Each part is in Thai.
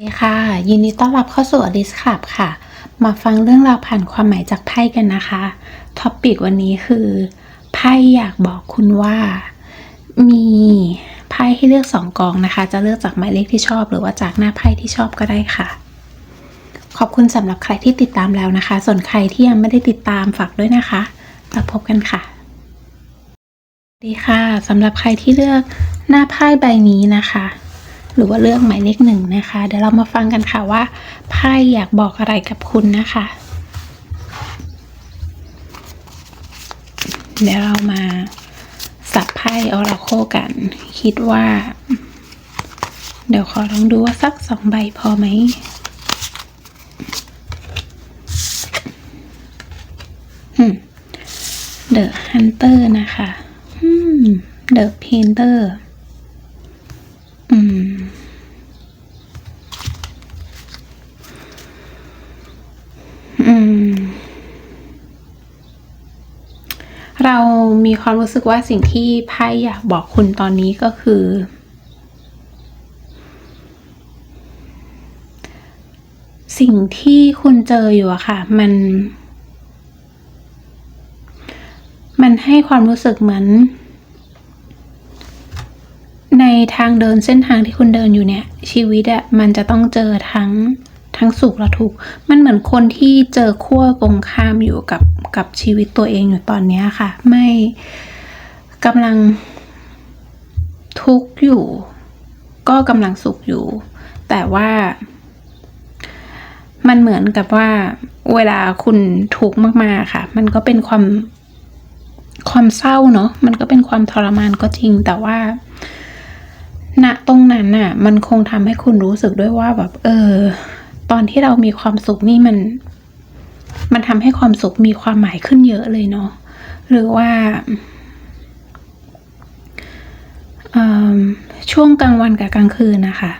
สวัสดีค่ะ ยินดีต้อนรับเข้าสู่อลิสคลับค่ะ มาฟังเรื่องราวผ่านความหมายจากไพ่กันนะคะท็อปปิกวันนี้คือไพ่อยากบอกคุณว่า มีไพ่ให้เลือกสองกองนะคะ จะเลือกจากหมายเลขที่ชอบ หรือว่าจากหน้าไพ่ที่ชอบก็ได้ค่ะ ขอบคุณสำหรับใครที่ติดตามแล้วนะคะ ส่วนใครที่ยังไม่ได้ติดตามฝากด้วยนะคะแล้วพบกันค่ะสวัสดีค่ะสำหรับใครที่เลือกหน้าไพ่ใบนี้นะคะ หรือว่าเลือกหมายเลขหนึ่งนะคะ เดี๋ยวเรามาฟังกันค่ะว่าไพ่อยากบอกอะไรกับคุณนะคะ เดี๋ยวเรามาสับไพ่ออราโคกัน คิดว่า เดี๋ยวขอลองดูว่าสักสองใบพอไหมเดอะฮันเตอร์นะคะเดอะเพนเตอร์ เรามีความรู้สึกว่าสิ่งที่ไพ่อยากบอกคุณตอนนี้ก็คือ สิ่งที่คุณเจออยู่อะค่ะ มัน มันให้ความรู้สึกเหมือน ในทางเดินเส้นทางที่คุณเดินอยู่เนี่ย ชีวิตอะมันจะต้องเจอทั้ง ทั้งสุขและทุกข์มันเหมือนคนที่เจอขั้วตรงข้ามอยู่กับกับชีวิตตัวเองอยู่ตอนนี้ค่ะ ไม่กำลังทุกข์อยู่ ก็กำลังสุขอยู่ แต่ว่ามันเหมือนกับว่าเวลาคุณทุกข์มากๆค่ะ มันก็เป็นความความเศร้าเนาะมันก็เป็นความทรมานก็จริง แต่ว่าณตรงนั้นน่ะ มันคงทำให้คุณรู้สึกด้วยว่าแบบ เออ ตอนที่เรามีความสุขนี่มัน มันทำให้ความสุขมีความหมายขึ้นเยอะเลยเนาะหรือว่าช่วงกลางวันกับกลางคืนนะคะ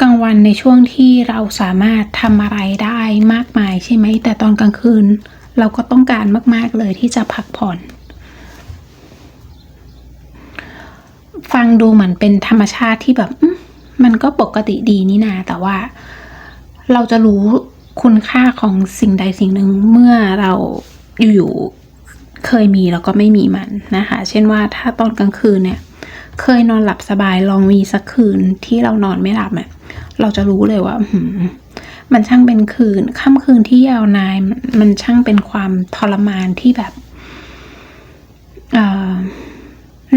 กลางวันในช่วงที่เราสามารถทำอะไรได้มากมายใช่ไหม แต่ตอนกลางคืน เราก็ต้องการมาก ๆ เลยที่จะพักผ่อน ฟังดูเหมือนเป็นธรรมชาติที่แบบ มันก็ปกติดีนี่นา แต่ว่าเราจะรู้คุณค่าของสิ่งใดสิ่งหนึ่งเมื่อเราอยู่ๆเคยมีแล้วก็ไม่มีมันนะคะ เช่นว่าถ้าตอนกลางคืนเนี่ย เคยนอนหลับสบายลองมีสักคืนที่เรานอนไม่หลับเนี่ยเราจะรู้เลยว่ามันช่างเป็นคืนค่ำคืนที่ยาวนานมันช่างเป็นความทรมานที่แบบเ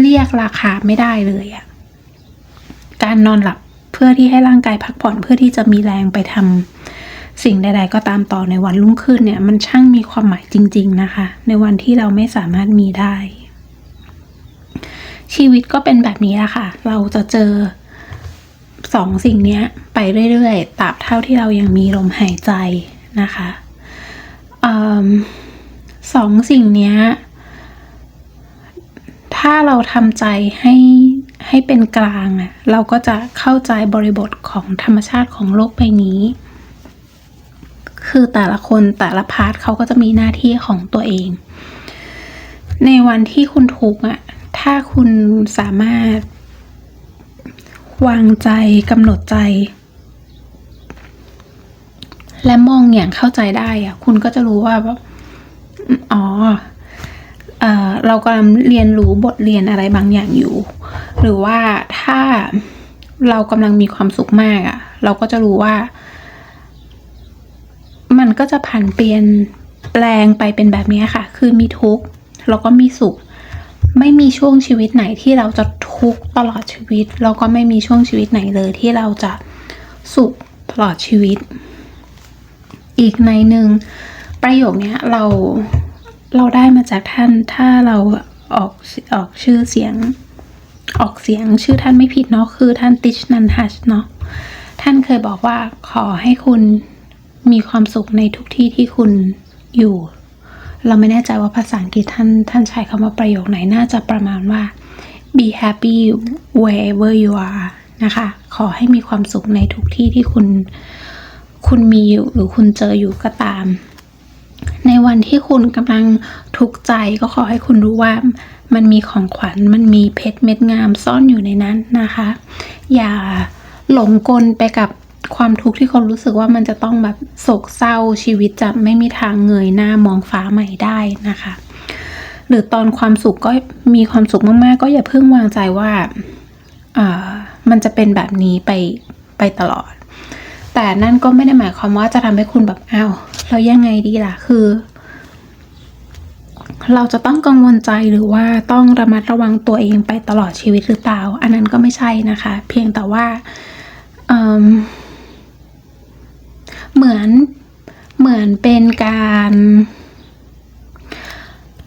เรียกราคาไม่ได้เลยอะการนอนหลับ พื่อที่ให้ร่างกายพักผ่อนเพื่อที่จะมีแรงไปทำสิ่งใด ๆ ก็ตามต่อในวันรุ่งขึ้นเนี่ยมันช่างมีความหมายจริง ๆ นะคะ ในวันที่เราไม่สามารถมีได้ ชีวิตก็เป็นแบบนี้แหละค่ะ เราจะเจอสองสิ่งนี้ไปเรื่อยๆตราบเท่าที่เรายังมีลมหายใจนะคะอสองสิ่งนี้ถ้าเราทำใจให้ ให้เป็นกลางอะเราก็จะเข้าใจบริบทของธรรมชาติของโลกใบนี้ คือแต่ละคนแต่ละพาร์ทเขาก็จะมีหน้าที่ของตัวเอง ในวันที่คุณทุกข์อะถ้าคุณสามารถ วางใจกำหนดใจ และมองอย่างเข้าใจได้อะคุณก็จะรู้ว่าแบบอ๋อเออเรากำลังเรียนรู้บทเรียนอะไรบางอย่างอยู่ หรือว่าถ้าเรากำลังมีความสุขมากอะเราก็จะรู้ว่า มันก็จะผันเปลี่ยนแปลงไปเป็นแบบนี้ค่ะ คือมีทุกข์แล้วก็มีสุข ไม่มีช่วงชีวิตไหนที่เราจะทุกข์ตลอดชีวิต แล้วก็ไม่มีช่วงชีวิตไหนเลยที่เราจะสุขตลอดชีวิต อีกในหนึ่งประโยคนี้เราเราได้มาจากท่านถ้าเราออกออกชื่อเสียง ออกเสียงชื่อท่านไม่ผิดเนาะคือท่านติชนันฮัชเนาะท่านเคยบอกว่าขอให้คุณมีความสุขในทุกที่ที่คุณอยู่ เราไม่แน่ใจว่าภาษาอังกฤษท่านท่านใช้คำว่าประโยคไหนน่าจะประมาณว่า be happy wherever you are นะคะ ขอให้มีความสุขในทุกที่ที่คุณ คุณมีอยู่หรือคุณเจออยู่ก็ตาม ในวันที่คุณกำลังทุกข์ใจก็ขอให้คุณรู้ว่า มันมีของขวัญมันมีเพชรเม็ดงามซ่อนอยู่ในนั้นนะคะ อย่าหลงกลไปกับความทุกข์ที่คนรู้สึกว่ามันจะต้องแบบโศกเศร้าชีวิตจะไม่มีทางเงยหน้ามองฟ้าใหม่ได้นะคะ หรือตอนความสุขก็มีความสุขมากๆ ก็อย่าเพิ่งวางใจว่าอ่ามันจะเป็นแบบนี้ไปไปตลอด แต่นั่นก็ไม่ได้หมายความว่าจะทำให้คุณแบบอ้าวแล้วยังไงดีล่ะคือ เราจะต้องกังวลใจหรือว่าต้องระมัดระวังตัวเองไปตลอดชีวิตหรือเปล่า อันนั้นก็ไม่ใช่นะคะ เพียงแต่ว่าเเหมือนเหมือนเป็นการ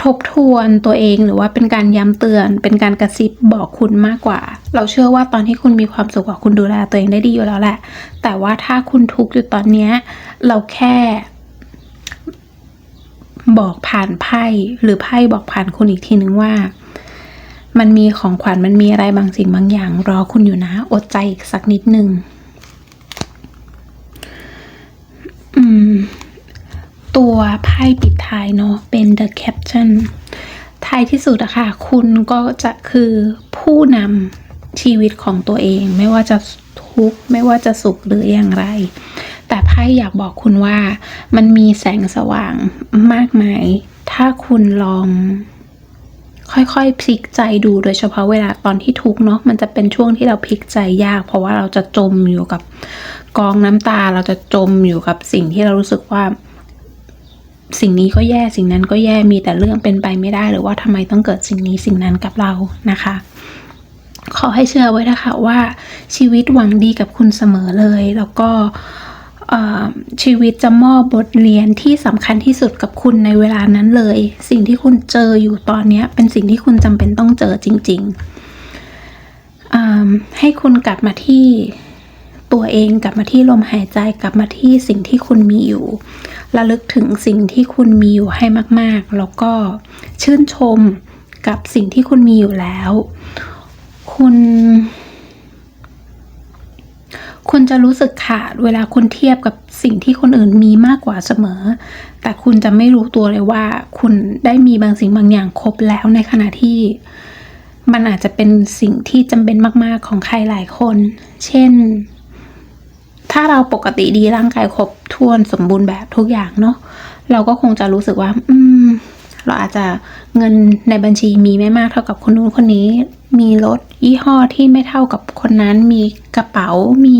ทบทวนตัวเองหรือว่าเป็นการย้ำเตือน เป็นการกระซิบบอกคุณมากกว่า เราเชื่อว่าตอนที่คุณมีความสุขคุณดูแลตัวเองได้ดีอยู่แล้วแหละ แต่ว่าถ้าคุณทุกข์อยู่ตอนนี้เราแค่ บอกผ่านไพ่หรือไพ่บอกผ่านคุณอีกทีนึงว่า มันมีของขวัญมันมีอะไรบางสิ่งบางอย่าง รอคุณอยู่นะ อดใจอีกสักนิดหนึ่งตัวไพ่ปิดท้ายเนาะเป็น the caption ท้ายที่สุดอะค่ะ คุณก็จะคือผู้นำชีวิตของตัวเอง ไม่ว่าจะทุกข์ไม่ว่าจะสุขหรืออย่างไร แต่ไพ่อยากบอกคุณว่ามันมีแสงสว่างมากมาย ถ้าคุณลอง ค่อยๆพลิกใจดูโดยเฉพาะเวลาตอนที่ทุกเนาะมันจะเป็นช่วงที่เราพลิกใจยาก เพราะว่าเราจะจมอยู่กับกองน้ำตาเราจะจมอยู่กับสิ่งที่เรารู้สึกว่า สิ่งนี้ก็แย่สิ่งนั้นก็แย่มีแต่เรื่องเป็นไปไม่ได้ หรือว่าทำไมต้องเกิดสิ่งนี้สิ่งนั้นกับเรานะคะขอให้เชื่อไว้นะคะว่าชีวิตหวังดีกับคุณเสมอเลย แล้วก็ ชีวิตจะมอบบทเรียนที่สำคัญที่สุดกับคุณในเวลานั้นเลย สิ่งที่คุณเจออยู่ตอนนี้เป็นสิ่งที่คุณจำเป็นต้องเจอจริง ๆ ให้คุณกลับมาที่ตัวเองกลับมาที่ลมหายใจกลับมาที่สิ่งที่คุณมีอยู่ระลึกถึงสิ่งที่คุณมีอยู่ให้มาก ๆ แล้วก็ชื่นชมกับสิ่งที่คุณมีอยู่แล้ว คุณ คุณจะรู้สึกขาดเวลาคุณเทียบกับสิ่งที่คนอื่นมีมากกว่าเสมอ แต่คุณจะไม่รู้ตัวเลยว่า คุณได้มีบางสิ่งบางอย่างครบแล้วในขณะที่ มันอาจจะเป็นสิ่งที่จำเป็นมาก ๆ ของใครหลายคน เช่น ถ้าเราปกติดีร่างกายครบถ้วนสมบูรณ์แบบทุกอย่างเนาะเราก็คงจะรู้สึกว่า อืม เราอาจจะเงินในบัญชีมีไม่มากเท่ากับคนนู้นคนนี้ มีรถยี่ห้อที่ไม่เท่ากับคนนั้นมี กระเป๋ามี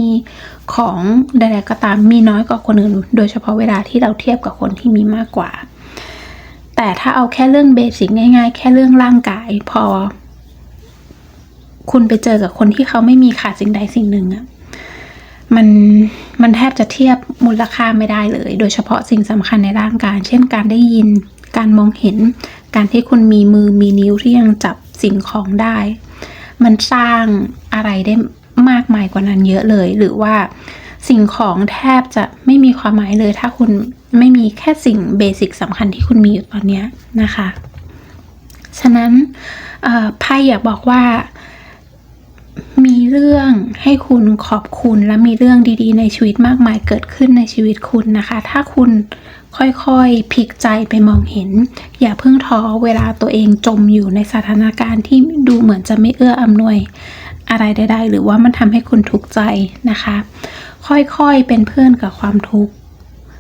ของใดๆก็ตามมีน้อยกว่าคนอื่น โดยเฉพาะเวลาที่เราเทียบกับคนที่มีมากกว่า แต่ถ้าเอาแค่เรื่องเบสิกง่ายๆ แค่เรื่องร่างกายพอ คุณไปเจอกับคนที่เขาไม่มีขาดสิ่งใดสิ่งหนึ่งอะมันมันแทบจะเทียบมูลค่าไม่ได้เลย โดยเฉพาะสิ่งสำคัญในร่างกาย เช่นการได้ยิน การมองเห็น การที่คุณมีมือมีนิ้วที่ยังจับสิ่งของได้ มันสร้างอะไรได้ มากมายกว่านั้นเยอะเลย หรือว่าสิ่งของแทบจะไม่มีความหมายเลย ถ้าคุณไม่มีแค่สิ่งเบสิกสำคัญที่คุณมีอยู่ตอนนี้นะคะ ฉะนั้นไพ่อยากบอกว่ามีเรื่องให้คุณขอบคุณและมีเรื่องดีๆ ในชีวิตมากมายเกิดขึ้นในชีวิตคุณนะคะ ถ้าคุณค่อยๆพลิกใจไปมองเห็น อย่าเพิ่งท้อเวลาตัวเองจมอยู่ในสถานการณ์ที่ดูเหมือนจะไม่เอื้ออำนวย อะไรใดๆหรือว่ามันทำให้คุณทุกข์ใจนะคะ ค่อยๆเป็นเพื่อนกับความทุกข์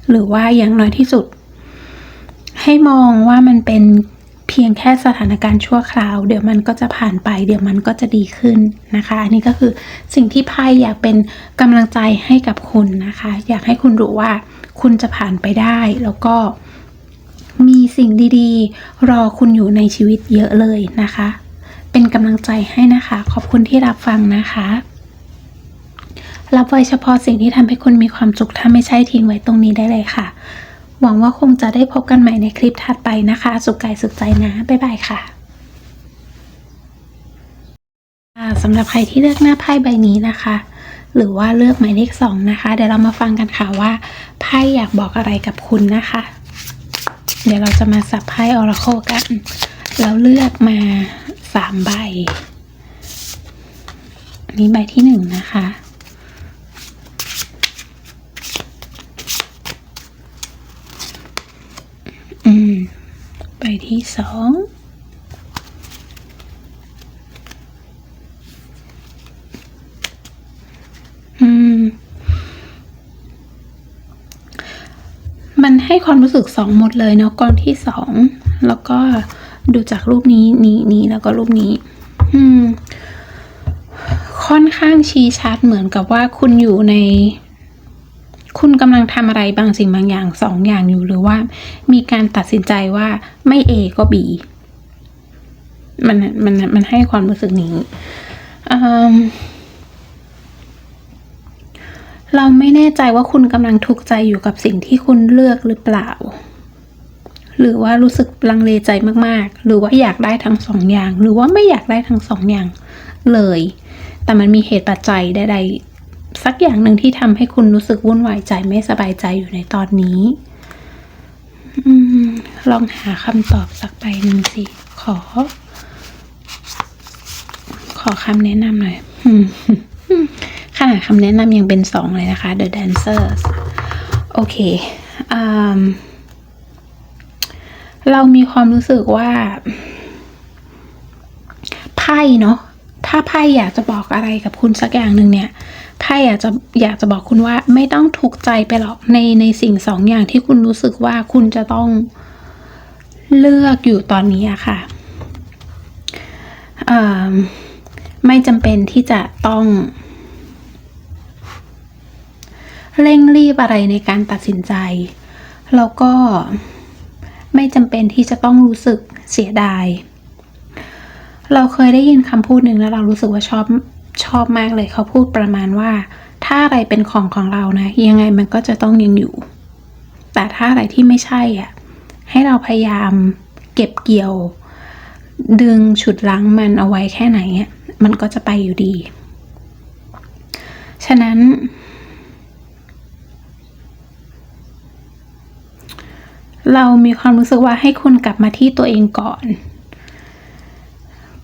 หรือว่าอย่างน้อยที่สุด ให้มองว่ามันเป็นเพียงแค่สถานการณ์ชั่วคราว เดี๋ยวมันก็จะผ่านไป เดี๋ยวมันก็จะดีขึ้นนะคะ อันนี้ก็คือสิ่งที่ไพ่อยากเป็นกำลังใจให้กับคุณนะคะ อยากให้คุณรู้ว่าคุณจะผ่านไปได้ แล้วก็มีสิ่งดีๆ รอคุณอยู่ในชีวิตเยอะเลยนะคะ เป็นกำลังใจให้นะคะ ขอบคุณที่รับฟังนะคะรับไว้เฉพาะสิ่งที่ทำให้คุณมีความสุขถ้าไม่ใช่ทิ้งไว้ตรงนี้ได้เลยค่ะ หวังว่าคงจะได้พบกันใหม่ในคลิปถัดไปนะคะ สุขกายสุขใจนะ บ๊ายบายค่ะสำหรับใครที่เลือกหน้าไพ่ใบนี้นะคะ หรือว่าเลือกหมายเลขสองนะคะ เดี๋ยวเรามาฟังกันค่ะว่าไพ่อยากบอกอะไรกับคุณนะคะ เดี๋ยวเราจะมาสับไพ่ออราโคกันแล้วเลือกมา สามใบ อันนี้ใบที่หนึ่งนะคะ อือใบที่สองอืมมันให้ความรู้สึกสองหมดเลยเนาะกอนที่สองแล้วก็ ดูจากรูปนี้นี้นี้แล้วก็รูปนี้ อืม ค่อนข้างชี้ชัดเหมือนกับว่าคุณอยู่ใน คุณกำลังทำอะไรบางสิ่งบางอย่างสองอย่างอยู่หรือว่า มีการตัดสินใจว่าไม่ A ก็ B มันมันมันให้ความรู้สึกนี้เราไม่แน่ใจว่าคุณกำลังทุกข์ใจอยู่กับสิ่งที่คุณเลือกหรือเปล่า หรือว่ารู้สึกลังเลใจมากๆ หรือว่าอยากได้ทั้งสองอย่าง หรือว่าไม่อยากได้ทั้งสองอย่างเลย แต่มันมีเหตุปัจจัยใดๆสักอย่างหนึ่งที่ทำให้คุณรู้สึกวุ่นวายใจไม่สบายใจอยู่ในตอนนี้อลองหาคำตอบสักใบหนึ่งสิ ขอ ขอคำแนะนำหน่อยขนาดคำแนะนำยังเป็นสองเลยนะคะ The Dancers โอเคอืม เรามีความรู้สึกว่า ไพ่เนาะถ้าไพ่อยากจะบอกอะไรกับคุณสักอย่างหนึ่งเนี่ยไพ่อยากจะอยากจะบอกคุณว่า ไม่ต้องทุกใจไปหรอกในในสิ่งสองอย่างที่คุณรู้สึกว่าคุณจะต้องเลือกอยู่ตอนนี้อะค่ะไม่จำเป็นที่จะต้อง เร่งรีบอะไรในการตัดสินใจ แล้วก็ ไม่จำเป็นที่จะต้องรู้สึกเสียดาย เราเคยได้ยินคำพูดหนึ่งแล้วเรารู้สึกว่าชอบชอบมากเลยเขาพูดประมาณว่า ถ้าอะไรเป็นของของเรานะ ยังไงมันก็จะต้องยังอยู่ แต่ถ้าอะไรที่ไม่ใช่อะให้เราพยายามเก็บเกี่ยว ดึงฉุดรั้งมันเอาไว้แค่ไหนอะมันก็จะไปอยู่ดี ฉะนั้น เรามีความรู้สึกว่าให้คุณกลับมาที่ตัวเองก่อน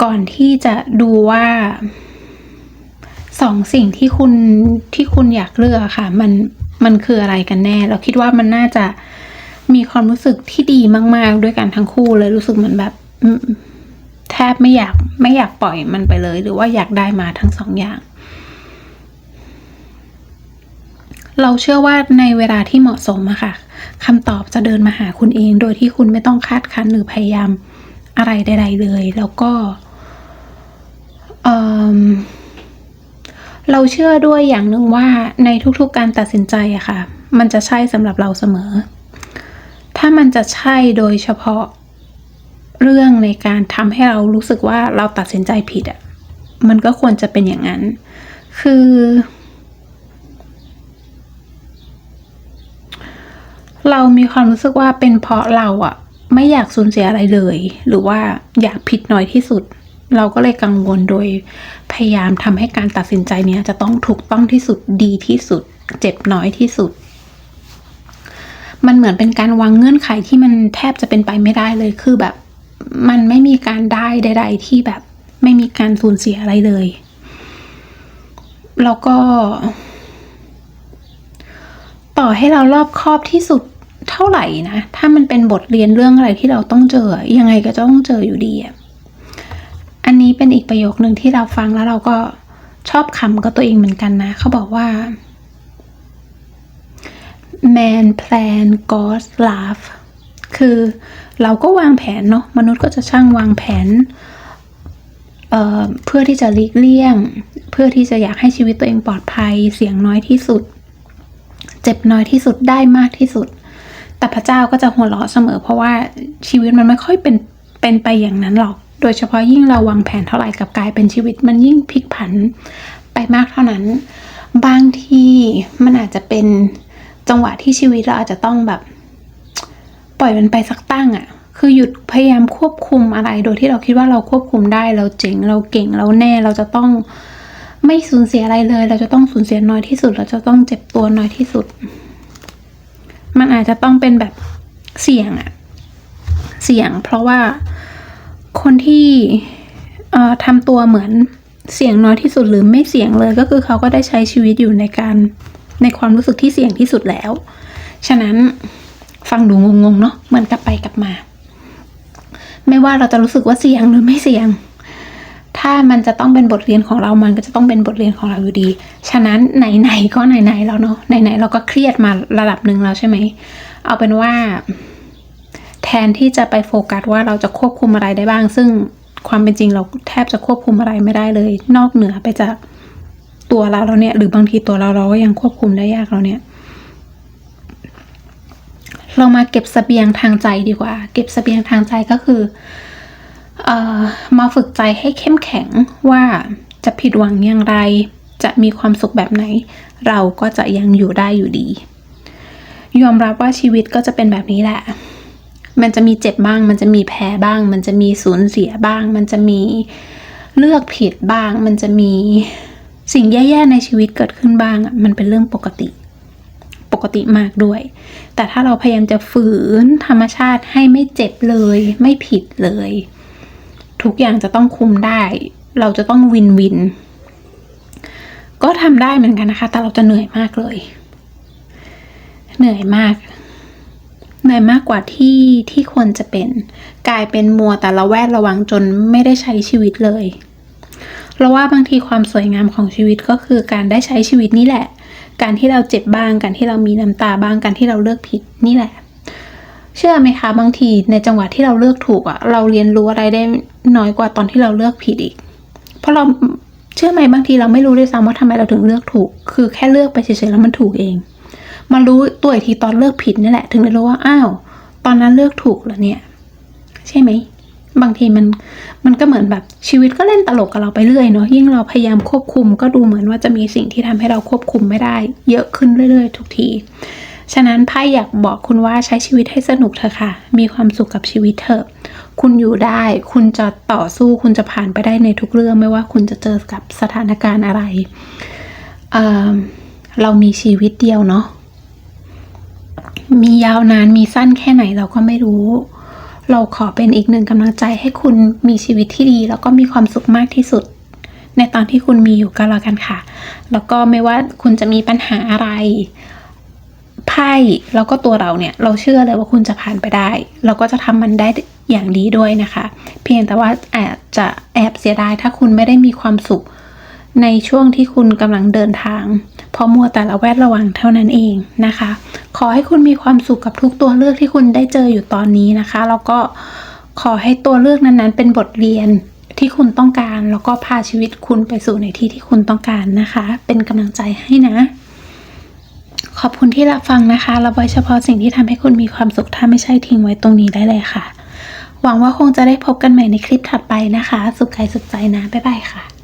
ก่อนที่จะดูว่าสองสิ่งที่คุณที่คุณอยากเลือกค่ะ มันมันคืออะไรกันแน่ เราคิดว่ามันน่าจะมีความรู้สึกที่ดีมาก ๆ ด้วยกันทั้งคู่เลยรู้สึกเหมือนแบบแทบไม่อยากไม่อยากปล่อยมันไปเลย หรือว่าอยากได้มาทั้งสองอย่าง เราเชื่อว่าในเวลาที่เหมาะสมอะค่ะ คำตอบจะเดินมาหาคุณเอง โดยที่คุณไม่ต้องคาดคั้นหรือพยายามอะไรใด ๆ เลย แล้วก็เอิ่มเราเชื่อด้วยอย่างหนึ่งว่าในทุกๆการตัดสินใจอะค่ะ มันจะใช่สำหรับเราเสมอ ถ้ามันจะใช่โดยเฉพาะเรื่องในการทำให้เรารู้สึกว่าเราตัดสินใจผิดอะมันก็ควรจะเป็นอย่างนั้น คือ เรามีความรู้สึกว่าเป็นเพราะเราอะไม่อยากสูญเสียอะไรเลย หรือว่าอยากผิดน้อยที่สุด เราก็เลยกังวลโดยพยายามทำให้การตัดสินใจเนี้ยจะต้องถูกต้องที่สุดดีที่สุด เจ็บน้อยที่สุด มันเหมือนเป็นการวางเงื่อนไขที่มันแทบจะเป็นไปไม่ได้เลยคือแบบมันไม่มีการได้ใด ๆ ที่แบบไม่มีการสูญเสียอะไรเลย แล้วก็ ต่อให้เรารอบคอบที่สุด ท่าไหร่นะ ถ้ามันเป็นบทเรียนเรื่องอะไรที่เราต้องเจอ ยังไงก็ต้องเจออยู่ดีอะอันนี้เป็นอีกประโยคหนึ่งที่เราฟังแล้วเราก็ชอบคำกับตัวเองเหมือนกันนะ เขาบอกว่า man plan God laugh คือเราก็วางแผนเนาะมนุษย์ก็จะช่างวางแผนเเพื่อที่จะหลีกเลี่ยง เพื่อที่จะอยากให้ชีวิตตัวเองปลอดภัย เสี่ยงน้อยที่สุด เจ็บน้อยที่สุดได้มากที่สุด แต่พระเจ้าก็จะหัวเราะเสมอ เพราะว่าชีวิตมันไม่ค่อยเป็นเป็นไปอย่างนั้นหรอก โดยเฉพาะยิ่งเราวางแผนเท่าไหร่กับกลายเป็นชีวิตมันยิ่งพลิกผันไปมากเท่านั้น บางทีมันอาจจะเป็นจังหวะที่ชีวิตเราอาจจะต้องแบบ ปล่อยมันไปสักตั้งอะ่ะ คือหยุดพยายามควบคุมอะไร โดยที่เราคิดว่าเราควบคุมได้ เราเจ๋ง เราเก่ง เราแน่ เราจะต้องไม่สูญเสียอะไรเลย เราจะต้องสูญเสียน้อยที่สุด เราจะต้องเจ็บตัวน้อยที่สุด มันอาจจะต้องเป็นแบบเสี่ยงอะเสี่ยง เพราะว่าคนที่เอ่อทำตัวเหมือนเสี่ยงน้อยที่สุดหรือไม่เสี่ยงเลยก็คือเขาก็ได้ใช้ชีวิตอยู่ในการในความรู้สึกที่เสี่ยงที่สุดแล้ว ฉะนั้นฟังดูงงๆเนาะเหมือนกลับไปกลับมา ไม่ว่าเราจะรู้สึกว่าเสี่ยงหรือไม่เสี่ยง ถ้ามันจะต้องเป็นบทเรียนของเรา มันก็จะต้องเป็นบทเรียนของเราอยู่ดี ฉะนั้นไหนๆก็ไหนๆแล้วเนาะ ไหนๆเราก็เครียดมาระดับหนึ่งแล้วใช่ไหม เอาเป็นว่า แทนที่จะไปโฟกัสว่าเราจะควบคุมอะไรได้บ้าง ซึ่งความเป็นจริงเราแทบจะควบคุมอะไรไม่ได้เลย นอกเหนือไปจากตัวเราแล้วเนี่ย หรือบางทีตัวเราเราก็ยังควบคุมได้ยากเราเนี่ยเรามาเก็บสเสบียงทางใจดีกว่า เก็บสเสบียงทางใจก็คือ มาฝึกใจให้เข้มแข็งว่าจะผิดหวังอย่างไร จะมีความสุขแบบไหน เราก็จะยังอยู่ได้อยู่ดี ยอมรับว่าชีวิตก็จะเป็นแบบนี้แหละ มันจะมีเจ็บบ้าง มันจะมีแพ้บ้าง มันจะมีสูญเสียบ้าง มันจะมีเลือกผิดบ้าง มันจะมีสิ่งแย่ๆในชีวิตเกิดขึ้นบ้างอะมันเป็นเรื่องปกติ ปกติมากด้วย แต่ถ้าเราพยายามจะฝืนธรรมชาติให้ไม่เจ็บเลย ไม่ผิดเลย ทุกอย่างจะต้องคุมได้ เราจะต้องวินวิน ก็ทำได้เหมือนกันนะคะ แต่เราจะเหนื่อยมากเลย เหนื่อยมาก เหนื่อยมากกว่าที่ที่ควรจะเป็น กลายเป็นมัวแต่ละแวดระวังจนไม่ได้ใช้ชีวิตเลยเราว่าบางทีความสวยงามของชีวิตก็คือการได้ใช้ชีวิตนี่แหละ การที่เราเจ็บบ้าง การที่เรามีน้ำตาบ้าง การที่เราเลือกผิดนี่แหละ เชื่อไหมคะบางทีในจังหวะที่เราเลือกถูกอะเราเรียนรู้อะไรได้น้อยกว่าตอนที่เราเลือกผิดอีก เพราะเราเชื่อไหมบางทีเราไม่รู้ด้วยซ้ำว่าทำไมเราถึงเลือกถูก คือแค่เลือกไปเฉยๆแล้วมันถูกเอง มารู้ตัวอีกทีตอนเลือกผิดนี่แหละ ถึงได้รู้ว่าอ้าว ตอนนั้นเลือกถูกแล้วเนี่ย ใช่ไหมบางทีมันมันก็เหมือนแบบชีวิตก็เล่นตลกกับเราไปเรื่อยเนาะยิ่งเราพยายามควบคุม ก็ดูเหมือนว่าจะมีสิ่งที่ทำให้เราควบคุมไม่ได้ เยอะขึ้นเรื่อย ๆ ทุกที ฉะนั้นไพ่อยากบอกคุณว่าใช้ชีวิตให้สนุกเถอะค่ะ มีความสุขกับชีวิตเถอะ คุณอยู่ได้ คุณจะต่อสู้ คุณจะผ่านไปได้ในทุกเรื่อง ไม่ว่าคุณจะเจอกับสถานการณ์อะไรเเรามีชีวิตเดียวเนาะ มียาวนาน มีสั้นแค่ไหนเราก็ไม่รู้ เราขอเป็นอีกหนึ่งกำลังใจให้คุณมีชีวิตที่ดี แล้วก็มีความสุขมากที่สุดในตอนที่คุณมีอยู่ก็แล้วกันค่ะ แล้วก็ไม่ว่าคุณจะมีปัญหาอะไร พ่แล้วก็ตัวเราเนี่ยเราเชื่อเลยว่าคุณจะผ่านไปได้ เราก็จะทำมันได้อย่างดีด้วยนะคะ เพียงแต่ว่าอาจจะแอบเสียดายถ้าคุณไม่ได้มีความสุข ในช่วงที่คุณกำลังเดินทาง เพราะมัวแต่ละแวดระวังเท่านั้นเองนะคะ ขอให้คุณมีความสุขกับทุกตัวเลือกที่คุณได้เจออยู่ตอนนี้นะคะ แล้วก็ขอให้ตัวเลือกนั้นๆ เป็นบทเรียนที่คุณต้องการ แล้วก็พาชีวิตคุณไปสู่ในที่ที่คุณต้องการนะคะ เป็นกำลังใจให้นะ ขอบคุณที่รับฟังนะคะเราไว้เฉพาะสิ่งที่ทำให้คุณมีความสุขถ้าไม่ใช่ทิ้งไว้ตรงนี้ได้เลยค่ะ หวังว่าคงจะได้พบกันใหม่ในคลิปถัดไปนะคะ สุขกายสุขใจนะ บ๊ายบายค่ะ